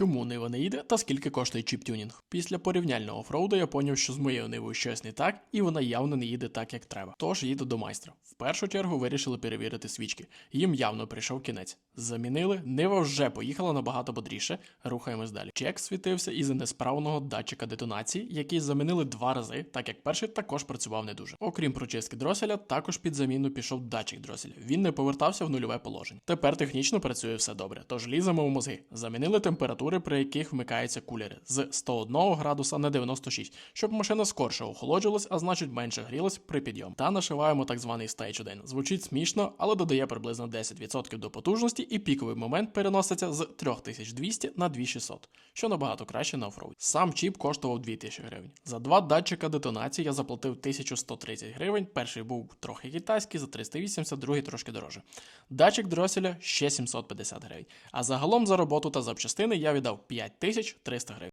Чому Нива не їде та скільки коштує чіп-тюнінг? Після порівняльного фроуду я поняв, що з моєю Нивою щось не так, і вона явно не їде так, як треба. Тож їду до майстра. В першу чергу вирішили перевірити свічки. Їм явно прийшов кінець. Замінили, Нива вже поїхала набагато бодріше. Рухаємось далі. Чек світився із несправного датчика детонації, який замінили два рази, так як перший також працював не дуже. Окрім прочистки дроселя, також під заміну пішов датчик дроселя. Він не повертався в нульове положення. Тепер технічно працює все добре. Тож ліземо в мозги. Замінили температури, при яких вмикаються кулери з 101 градуса на 96, щоб машина скорше охолоджувалась, а значить менше грілась при підйомі. Та нашиваємо так званий Stage 1. Звучить смішно, але додає приблизно 10% до потужності, і піковий момент переноситься з 3200 на 2600, що набагато краще на офроуді. Сам чіп коштував 2000 гривень. За два датчика детонації я заплатив 1130 гривень. Перший був трохи китайський за 380, другий трошки дороже. Датчик дроселя ще 750 гривень. А загалом за роботу та запчастини я віддав 5300 гривень.